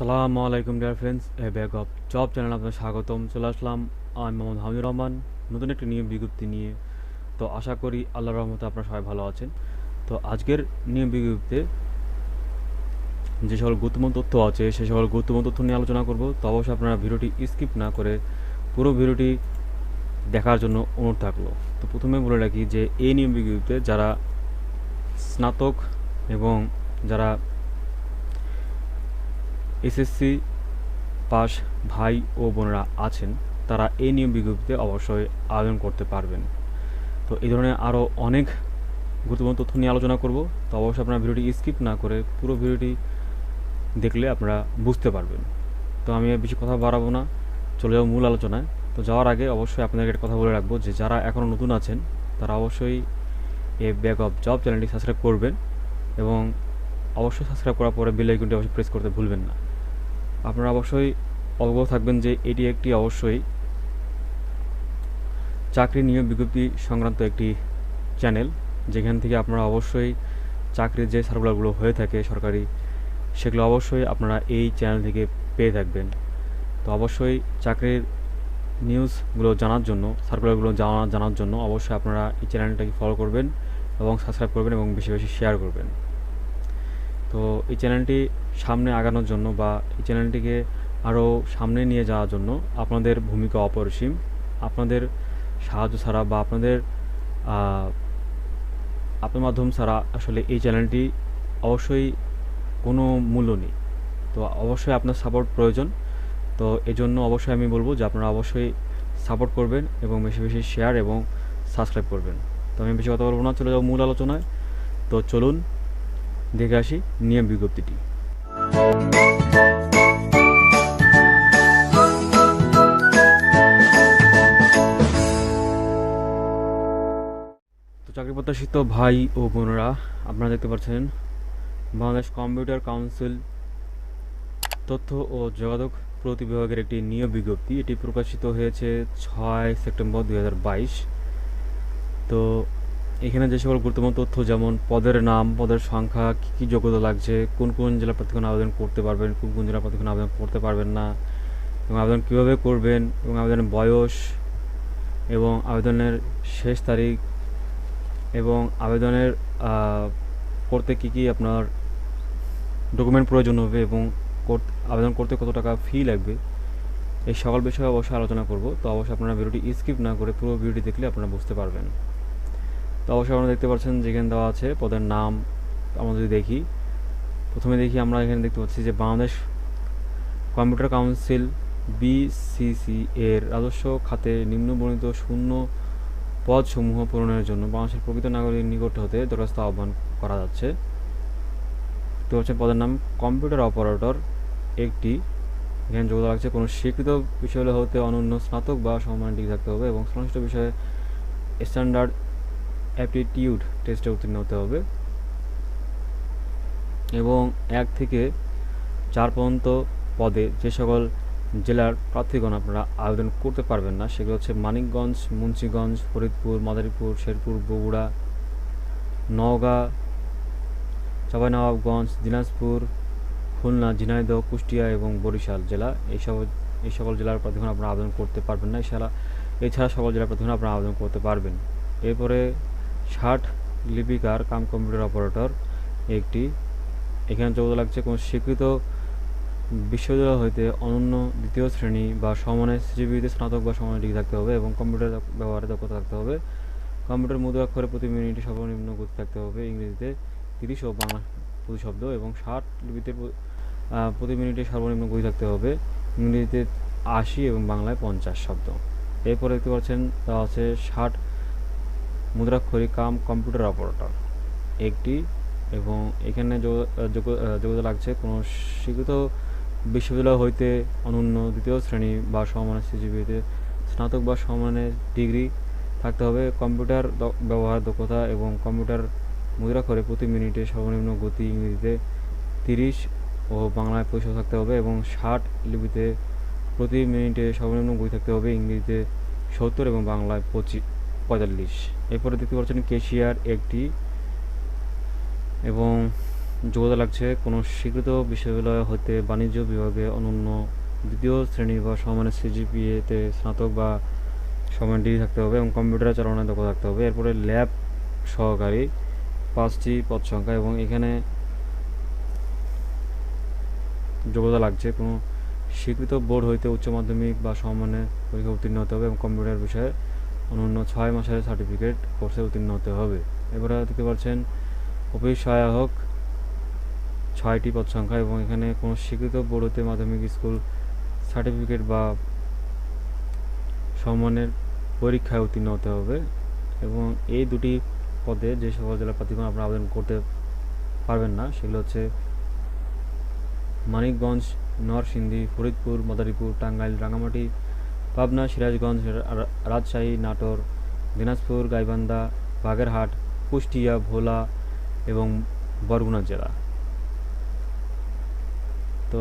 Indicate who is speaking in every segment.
Speaker 1: আসসালামু আলাইকুম dear friends A back of job channel আপনার স্বাগতম। চলে আসলাম। আমি মোহাম্মদ হামিদুর রহমান। নতুন একটি নিয়ম বিজ্ঞপ্তি নিয়ে। তো আশা করি আল্লাহ রহমতে আপনারা সবাই ভালো আছেন। তো আজকের নিয়ম বিজ্ঞপ্তিতে যে সকল গুরুত্বপূর্ণ তথ্য আছে সেই সকল গুরুত্বপূর্ণ তথ্য নিয়ে আলোচনা করব। তো অবশ্যই আপনারা ভিডিওটি স্কিপ না করে পুরো ভিডিওটি দেখার জন্য অনুরোধ থাকল। তো প্রথমে বলে রাখি যে, এই নিয়ম বিজ্ঞপ্তিতে যারা স্নাতক এবং যারা এসএসসি পাস ভাই ও বোনেরা আছেন, তারা এই নিয়ম বিজ্ঞপ্তিতে অবশ্যই আবেদন করতে পারবেন। তো এই ধরনের আরও অনেক গুরুত্বপূর্ণ তথ্য নিয়ে আলোচনা করব, তো অবশ্যই আপনারা ভিডিওটি স্কিপ না করে পুরো ভিডিওটি দেখলে আপনারা বুঝতে পারবেন। তো আমি বেশি কথা বাড়াবো না, চলে যাব মূল আলোচনায়। তো যাওয়ার আগে অবশ্যই আপনাদের একটা কথা বলে রাখব যে, যারা এখনও নতুন আছেন, তারা অবশ্যই এই ব্যাক অফ জব চ্যানেলটি সাবস্ক্রাইব করবেন এবং অবশ্যই সাবস্ক্রাইব করার পরে বেল আইকনটি অবশ্যই প্রেস করতে ভুলবেন না। আপনারা অবশ্যই অবগত থাকবেন যে এটি একটি অবশ্যই চাকরি নিয়োগ বিজ্ঞপ্তি সংক্রান্ত একটি চ্যানেল, যেখান থেকে আপনারা অবশ্যই চাকরির যে সার্কুলারগুলো হয়ে থাকে সরকারি, সেগুলো অবশ্যই আপনারা এই চ্যানেল থেকে পেয়ে থাকবেন। তো অবশ্যই চাকরির নিউজগুলো জানার জন্য সার্কুলারগুলো জানা, জানার জন্য অবশ্যই আপনারা এই চ্যানেলটাকে ফলো করবেন এবং সাবস্ক্রাইব করবেন এবং বেশি বেশি শেয়ার করবেন। তো এই চ্যানেলটি সামনে আগানোর জন্য বা এই চ্যানেলটিকে আরও সামনে নিয়ে যাওয়ার জন্য আপনাদের ভূমিকা অপরিসীম। আপনাদের সাহায্য ছাড়া বা আপনাদের আপনার মাধ্যম ছাড়া আসলে এই চ্যানেলটি অবশ্যই কোনো মূল্য নেই। তো অবশ্যই আপনার সাপোর্ট প্রয়োজন। তো এই জন্য অবশ্যই আমি বলব যে আপনারা অবশ্যই সাপোর্ট করবেন এবং বেশি বেশি শেয়ার এবং সাবস্ক্রাইব করবেন। তো আমি বেশি কথা বলব না, চলে যাব মূল আলোচনায়। তো চলুন দেখে আসি নিয়ম বিজ্ঞপ্তিটি। তো চাকরি প্রত্যাশিত ভাই ও বোনেরা, আপনারা দেখতে পাচ্ছেন বাংলাদেশ কম্পিউটার কাউন্সিল তথ্য ও যোগাযোগ প্রতি বিভাগের একটি নিয়োগ বিজ্ঞপ্তি। এটি প্রকাশিত হয়েছে ছয় সেপ্টেম্বর দুই হাজার বাইশ। তো এখানে যে সকল গুরুত্বপূর্ণ তথ্য, যেমন পদের নাম, পদের সংখ্যা, কী কী যোগ্যতা লাগছে, কোন কোন জেলা প্রার্থীগণ আবেদন করতে পারবেন, কোন কোন জেলা প্রার্থীগণ আবেদন করতে পারবেন না, এবং আবেদন কীভাবে করবেন, এবং আবেদনের বয়স, এবং আবেদনের শেষ তারিখ, এবং আবেদনের করতে কী কী আপনার ডকুমেন্ট প্রয়োজন হবে, এবং আবেদন করতে কত টাকা ফি লাগবে, এই সকল বিষয়ে অবশ্যই আলোচনা করব। তো অবশ্যই আপনারা ভিডিওটি স্কিপ না করে পুরো ভিডিওটি দেখলে আপনারা বুঝতে পারবেন। তো অবশ্যই আপনারা দেখতে পাচ্ছেন, যেখানে দেওয়া আছে, পদের নাম আমরা যদি দেখি, প্রথমে দেখি আমরা এখানে দেখতে পাচ্ছি যে বাংলাদেশ কম্পিউটার কাউন্সিল বিসিসি এর রাজস্ব খাতে নিম্নবর্ণিত শূন্য পদসমূহ পূরণের জন্য বাংলাদেশের প্রকৃত নাগরিক নিকট হতে দরখাস্ত আহ্বান করা যাচ্ছে। তো হচ্ছে পদের নাম কম্পিউটার অপারেটর একটি। এখানে যোগ্যতা লাগছে কোনো স্বীকৃত বিষয় হতে অনন্য স্নাতক বা সমমান ডিগ্রি থাকতে হবে এবং সংশ্লিষ্ট বিষয়ে স্ট্যান্ডার্ড অ্যাপটিটিউড টেস্টে উত্তীর্ণ হতে হবে। এবং এক থেকে চার পর্যন্ত পদে যে সকল জেলার প্রার্থীগণ আপনারা আবেদন করতে পারবেন না, সেগুলো হচ্ছে মানিকগঞ্জ, মুন্সিগঞ্জ, ফরিদপুর, মাদারীপুর, শেরপুর, বগুড়া, নওগাঁ চাঁপাইনবাবগঞ্জ দিনাজপুর, খুলনা, ঝিনাইদহ, কুষ্টিয়া এবং বরিশাল জেলা। এই সব, এই সকল জেলার প্রার্থীগণ আপনারা আবেদন করতে পারবেন না। এছাড়া এছাড়া সকল জেলার প্রার্থীগণ আপনারা আবেদন করতে পারবেন। এরপরে ষাট লিপিকার কাম কম্পিউটার অপারেটর একটি। এখানে যোগ্যতা লাগছে, কোনো স্বীকৃত বিশ্ববিদ্যালয় হইতে অনন্য দ্বিতীয় শ্রেণি বা সমানের সিজিবিতে স্নাতক বা সমানের ডিগ্রি থাকতে হবে এবং কম্পিউটার ব্যবহারে দক্ষতা থাকতে হবে। কম্পিউটার মুদ্রাক্ষরে প্রতি মিনিটে সর্বনিম্ন গতি থাকতে হবে, ইংরেজিতে তিরিশ ও বাংলা প্রতি শব্দ এবং ষাট লিপিতে প্রতি মিনিটে সর্বনিম্ন গতি থাকতে হবে, ইংরেজিতে আশি এবং বাংলায় পঞ্চাশ শব্দ। এরপরে দেখতে পাচ্ছেন তা আছে ষাট মুদ্রাক্ষরী কাম কম্পিউটার অপারেটর। একটি এবং এখানে যোগ্যতা লাগছে কোনো স্বীকৃত বিশ্ববিদ্যালয় হইতে অনন্য দ্বিতীয় শ্রেণি বা সমমানের সিজিবিতে স্নাতক বা সমমানের ডিগ্রি থাকতে হবে। কম্পিউটার ব্যবহার দক্ষতা এবং কম্পিউটার মুদ্রাক্ষরে প্রতি মিনিটে সর্বনিম্ন গতি ইংরেজিতে তিরিশ ও বাংলায় পয়সা থাকতে হবে এবং ষাট লিপিতে প্রতি মিনিটে সর্বনিম্ন গতি থাকতে হবে ইংরেজিতে সত্তর এবং বাংলায় পঁচিশ। পঁয়তাল্লিশ। এরপরে দেখতে পাচ্ছেন কেশিয়ার একটি এবং যোগ্যতা লাগছে কোনো স্বীকৃত বিশ্ববিদ্যালয় হতে বাণিজ্য বিভাগে অনন্য দ্বিতীয় শ্রেণি বা সমানের সিজিপিএতে স্নাতক বা সমান ডিগ্রি থাকতে হবে এবং কম্পিউটার চালানোর দক্ষতা থাকতে হবে। এরপরে ল্যাব সহকারী পাঁচটি পদ সংখ্যা এবং এখানে যোগ্যতা লাগছে কোনো স্বীকৃত বোর্ড হইতে উচ্চ মাধ্যমিক বা সমমানের পরীক্ষা উত্তীর্ণ হতে হবে এবং কম্পিউটার বিষয়ে অনন্য ছয় মাসের সার্টিফিকেট কোর্সে উত্তীর্ণ হতে হবে। এবারে দেখতে পাচ্ছেন, অফিস সহায়ক ছয়টি পদ সংখ্যা এবং এখানে কোনো স্বীকৃত বোর্ড হতে মাধ্যমিক স্কুল সার্টিফিকেট বা সম্মানের পরীক্ষায় উত্তীর্ণ হতে হবে এবং এই দুটি পদে যে সকল জেলা প্রার্থীগণ আপনারা আবেদন করতে পারবেন না, সেগুলো হচ্ছে মানিকগঞ্জ, নরসিংদী, ফরিদপুর, মাদারীপুর, টাঙ্গাইল রাঙামাটি পাবনা, সিরাজগঞ্জ রাজশাহী, নাটোর, দিনাজপুর, গাইবান্ধা, বাগেরহাট, কুষ্টিয়া, ভোলা এবং বরগুনা জেলা। তো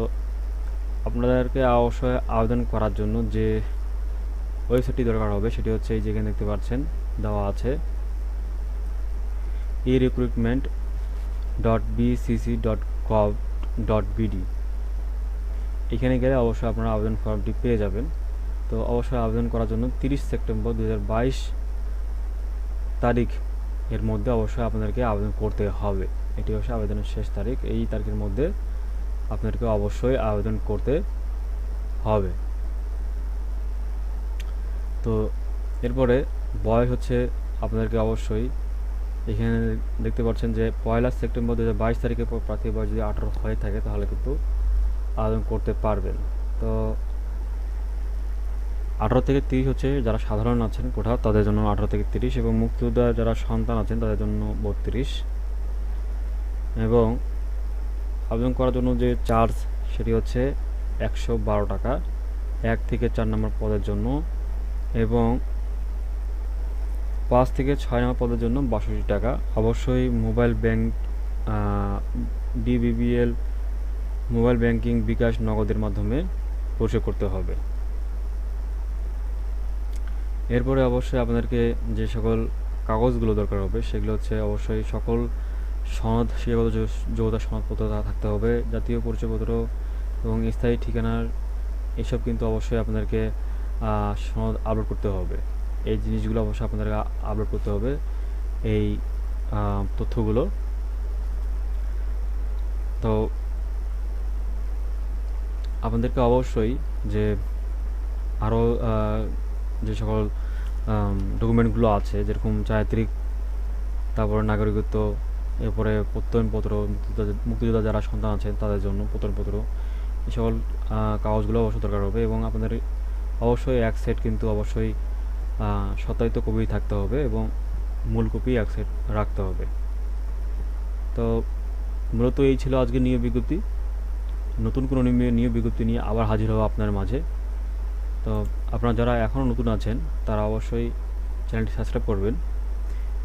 Speaker 1: আপনাদেরকে অবশ্যই আবেদন করার জন্য যে ওয়েবসাইটটি দরকার হবে সেটি হচ্ছে এই যেখানে দেখতে পাচ্ছেন, দেওয়া আছে। E recruitment dot BCC dot gov dot BD এখানে গেলে অবশ্যই আপনারা আবেদন ফর্মটি পেয়ে যাবেন। তো অবশ্যই আবেদন করার জন্য তিরিশ সেপ্টেম্বর দু হাজার বাইশ তারিখ এর মধ্যে অবশ্যই আপনাদেরকে আবেদন করতে হবে। এটি হচ্ছে আবেদনের শেষ তারিখ। এই তারিখের মধ্যে আপনাদেরকে অবশ্যই আবেদন করতে হবে। তো এরপরে বয়স হচ্ছে আপনাদেরকে অবশ্যই এখানে দেখতে পাচ্ছেন যে পয়লা সেপ্টেম্বর দু তারিখে পর প্রার্থীর বয়স যদি আঠারো হয়ে থাকে তাহলে কিন্তু আবেদন করতে পারবেন। তো আঠারো থেকে তিরিশ হচ্ছে যারা সাধারণ আছেন কোথাও তাদের জন্য আঠারো থেকে তিরিশ এবং মুক্তিযোদ্ধা যারা সন্তান আছেন তাদের জন্য বত্রিশ। এবং আবেদন করার জন্য যে চার্জ সেটি হচ্ছে একশো বারো টাকা, এক থেকে চার নম্বর পদের জন্য এবং পাঁচ থেকে ছয় নম্বর পদের জন্য বাষট্টি টাকা। অবশ্যই mobile bank DBBL mobile banking bKash নগদের মাধ্যমে পরিশোধ করতে হবে। এরপরে অবশ্যই আপনাদেরকে যে সকল কাগজগুলো দরকার হবে, সেগুলো হচ্ছে অবশ্যই সকল সনদ যোগ- যোগ্যতা সনদপত্র থাকতে হবে, জাতীয় পরিচয়পত্র এবং স্থায়ী ঠিকানার এসব কিন্তু অবশ্যই আপনাদেরকে সনদ আপলোড করতে হবে। এই জিনিসগুলো অবশ্যই আপনাদেরকে আপলোড করতে হবে, এই তথ্যগুলো। তো আপনাদেরকে অবশ্যই যে আরও যে সকল ডকুমেন্টগুলো আছে, যেরকম চারিত্রিক, তারপরে নাগরিকত্ব, এরপরে প্রত্যয়নপত্র, মুক্তিযোদ্ধা যারা সন্তান আছেন তাদের জন্য প্রত্যয়নপত্র এই সকল কাগজগুলো অবশ্যই দরকার হবে এবং আপনাদের অবশ্যই এক সেট কিন্তু অবশ্যই সত্যায়িত কপি থাকতে হবে এবং মূল কপি এক সেট রাখতে হবে। তো মূলত এই ছিল আজকে নিয়োগ বিজ্ঞপ্তি। নতুন কোনো নিয়ে- নিয়োগ বিজ্ঞপ্তি নিয়ে আবার হাজির হব আপনার মাঝে। তো আপনারা যারা এখনও নতুন আছেন, তারা অবশ্যই চ্যানেলটি সাবস্ক্রাইব করবেন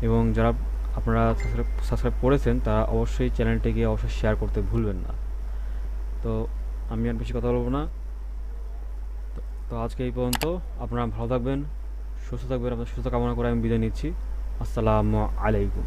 Speaker 1: এবং যারা আপনারা সাবস্ক্রাইব সাবস্ক্রাইব করেছেন, তারা অবশ্যই চ্যানেলটি গিয়ে অবশ্যই শেয়ার করতে ভুলবেন না। তো আমি আর বেশি কথা বলব না। তো- আজকে এই পর্যন্ত আপনারা ভালো থাকবেন, সুস্থ থাকবেন আপনার সুস্থ কামনা করে আমি বিদায় নিচ্ছি। আসসালামু আলাইকুম।